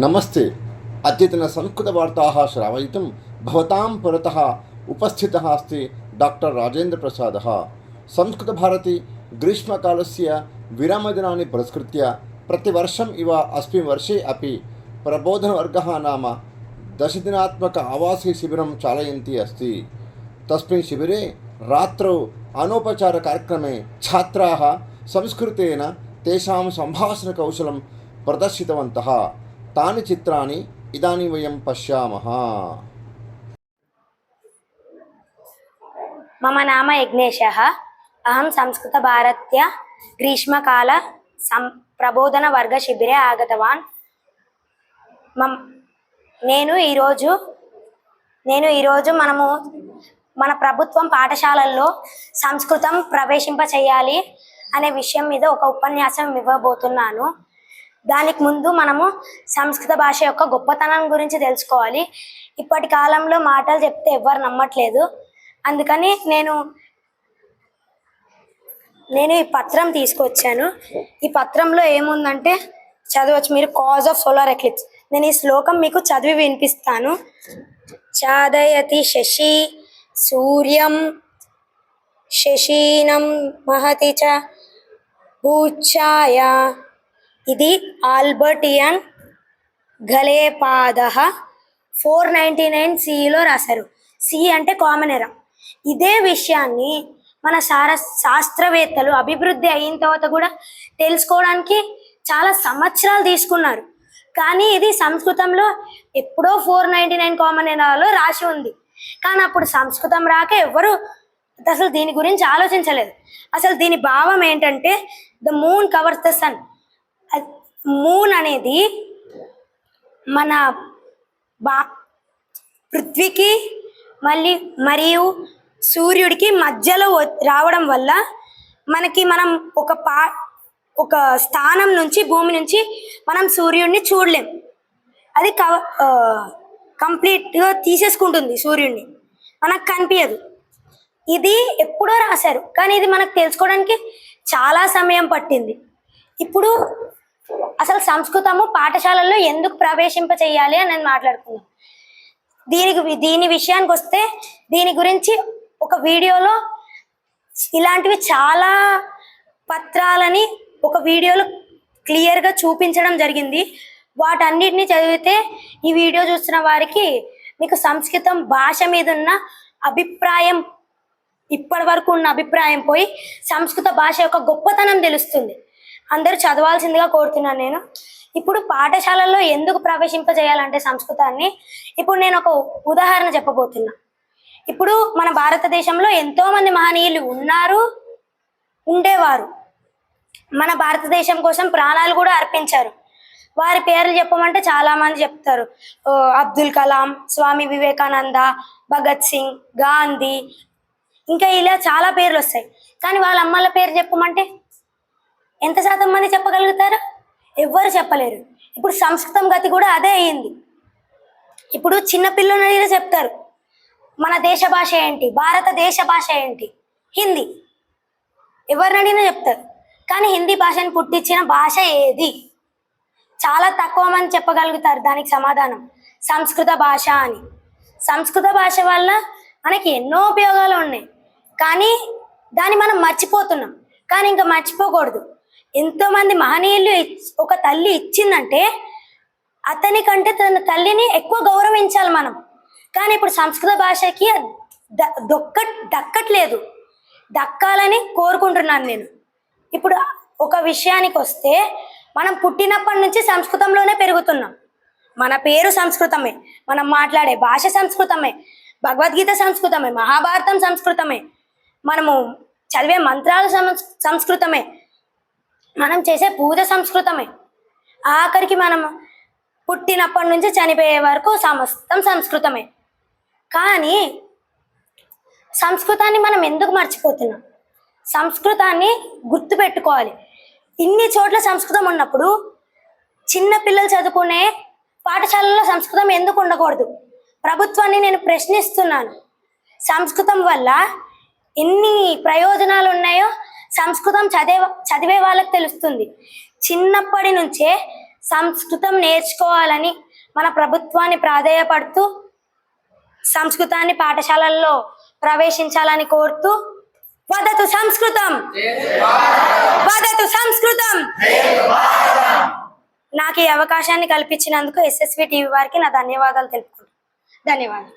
नमस्ते अद्यतनसंस्कृतवार्ताः श्रावयितुं भवतां पुरतः उपस्थितः अस्ति डाक्टर् राजेन्द्रप्रसादः संस्कृतभारती ग्रीष्मकालस्य विरामदिनानि पुरस्कृत्य प्रतिवर्षम् इव अस्मिन् वर्षे अपि प्रबोधनवर्गः नाम दशदिनात्मक आवासीशिबिरं चालयन्ती अस्ति तस्मिन् शिबिरे रात्रौ अनौपचारकार्यक्रमे छात्राः संस्कृतेन तेषां सम्भाषणकौशलं प्रदर्शितवन्तः तानि चित्राणि इदानीं वयं पश्यामः मम नाम यज्ञेशः अहं संस्कृतभारत्या ग्रीष्मकाल सं ప్రబోధనవర్గశిబిరే ఆగతవాన్ మమ్ నేను ఈరోజు నేను ఈరోజు మనము మన ప్రభుత్వం పాఠశాలల్లో సంస్కృతం ప్రవేశింప చేయాలి అనే విషయం మీద ఒక ఉపన్యాసం ఇవ్వబోతున్నాను దానికి ముందు మనము సంస్కృత భాష యొక్క గొప్పతనం గురించి తెలుసుకోవాలి. ఇప్పటి కాలంలో మాటలు చెప్తే ఎవ్వరు నమ్మట్లేదు. అందుకని నేను నేను ఈ పత్రం తీసుకొచ్చాను. ఈ పత్రంలో ఏముందంటే చదవచ్చు. మీరు కాజ్ ఆఫ్ సోలార్ ఎక్లిప్స్ నేను ఈ శ్లోకం మీకు చదివి వినిపిస్తాను. చాదయతి శశి సూర్యం శశీనం మహతి చ భూఛాయ ఇది ఆల్బర్టియన్ గలేపాద ఫోర్ నైంటీ నైన్ సిలో రాశారు. సి అంటే కామన్ ఎరా. ఇదే విషయాన్ని మన సార శాస్త్రవేత్తలు అభివృద్ధి అయిన తర్వాత కూడా తెలుసుకోవడానికి చాలా సంవత్సరాలు తీసుకున్నారు. కానీ ఇది సంస్కృతంలో ఎప్పుడో ఫోర్ నైంటీ నైన్ కామన్ ఎరాలో రాసి ఉంది. కానీ అప్పుడు సంస్కృతం రాక ఎవరు అసలు దీని గురించి ఆలోచించలేదు. అసలు దీని భావం ఏంటంటే the moon covers the sun. Moon అనేది మన బా పృథ్వీకి మళ్ళీ మరియు సూర్యుడికి మధ్యలో రావడం వల్ల మనకి మనం ఒక పా ఒక స్థానం నుంచి భూమి నుంచి మనం సూర్యుడిని చూడలేం. అది కవ కంప్లీట్గా తీసేసుకుంటుంది సూర్యుడిని మనకు కనిపించదు ఇది ఎప్పుడో రాశారు. కానీ ఇది మనకు తెలుసుకోవడానికి చాలా సమయం పట్టింది. ఇప్పుడు అసలు సంస్కృతము పాఠశాలల్లో ఎందుకు ప్రవేశింప చేయాలి అని నేను మాట్లాడుకున్నాను దీనికి దీని విషయానికి వస్తే దీని గురించి ఒక వీడియోలో ఇలాంటివి చాలా పత్రాలని ఒక వీడియోలో క్లియర్గా చూపించడం జరిగింది. వాటన్నిటిని చదివితే ఈ వీడియో చూస్తున్న వారికి మీకు సంస్కృతం భాష మీద ఉన్న అభిప్రాయం ఇప్పటి వరకు ఉన్న అభిప్రాయం పోయి సంస్కృత భాష యొక్క గొప్పతనం తెలుస్తుంది. అందరూ చదవాల్సిందిగా కోరుతున్నాను నేను. ఇప్పుడు పాఠశాలల్లో ఎందుకు ప్రవేశింపజేయాలంటే సంస్కృతాన్ని ఇప్పుడు నేను ఒక ఉదాహరణ చెప్పబోతున్నా. ఇప్పుడు మన భారతదేశంలో ఎంతో మంది మహనీయులు ఉన్నారు ఉండేవారు. మన భారతదేశం కోసం ప్రాణాలు కూడా అర్పించారు. వారి పేర్లు చెప్పమంటే చాలా మంది చెప్తారు అబ్దుల్ కలాం స్వామి వివేకానంద భగత్ సింగ్ గాంధీ. ఇంకా ఇలా చాలా పేర్లు వస్తాయి. కానీ వాళ్ళ అమ్మల పేరు చెప్పమంటే ఎంత శాతం మంది చెప్పగలుగుతారు? ఎవ్వరు చెప్పలేరు. ఇప్పుడు సంస్కృతం గతి కూడా అదే అయ్యింది ఇప్పుడు చిన్నపిల్లలు చెప్తారు. మన దేశ భాష ఏంటి? భారతదేశ భాష ఏంటి? హిందీ. ఎవరినడిగినా చెప్తారు. కానీ హిందీ భాషను పుట్టించిన భాష ఏది? చాలా తక్కువ మంది చెప్పగలుగుతారు దానికి సమాధానం. సంస్కృత భాష అని. సంస్కృత భాష వల్ల మనకి ఎన్నో ఉపయోగాలు ఉన్నాయి. కానీ దాన్ని మనం మర్చిపోతున్నాం. కానీ ఇంకా మర్చిపోకూడదు. ఎంతో మంది మహనీయులు ఇచ్- ఒక తల్లి ఇచ్చిందంటే అతని కంటే తన తల్లిని ఎక్కువ గౌరవించాలి మనం. కానీ ఇప్పుడు సంస్కృత భాషకి దొక్క దక్కట్లేదు. దక్కాలని కోరుకుంటున్నాను నేను. ఇప్పుడు ఒక విషయానికి వస్తే మనం పుట్టినప్పటి నుంచి సంస్కృతంలోనే పెరుగుతున్నాం. మన పేరు సంస్కృతమే మనం మాట్లాడే భాష సంస్కృతమే భగవద్గీత సంస్కృతమే మహాభారతం సంస్కృతమే మనము చదివే మంత్రాలు సంస్- సంస్కృతమే మనం చేసే పూజ సంస్కృతమే. ఆఖరికి మనం పుట్టినప్పటి నుంచి చనిపోయే వరకు సమస్తం సంస్కృతమే. కానీ సంస్కృతాన్ని మనం ఎందుకు మర్చిపోతున్నాం? సంస్కృతాన్ని గుర్తుపెట్టుకోవాలి ఇన్ని చోట్ల సంస్కృతం ఉన్నప్పుడు చిన్న పిల్లలు చదువుకునే పాఠశాలలో సంస్కృతం ఎందుకు ఉండకూడదు? ప్రభుత్వాన్ని నేను ప్రశ్నిస్తున్నాను. సంస్కృతం వల్ల ఎన్ని ప్రయోజనాలు ఉన్నాయో సంస్కృతం చదివే చదివే వాళ్ళకి తెలుస్తుంది. చిన్నప్పటి నుంచే సంస్కృతం నేర్చుకోవాలని మన ప్రభుత్వాన్ని ప్రాధేయపడుతూ సంస్కృతాన్ని పాఠశాలల్లో ప్రవేశించాలని కోరుతూ వదతు సంస్కృతం! వదతు సంస్కృతం! నాకు ఈ అవకాశాన్ని కల్పించినందుకు ఎస్ఎస్వి టీవీ వారికి నా ధన్యవాదాలు తెలుపుకుంటాను ధన్యవాదాలు.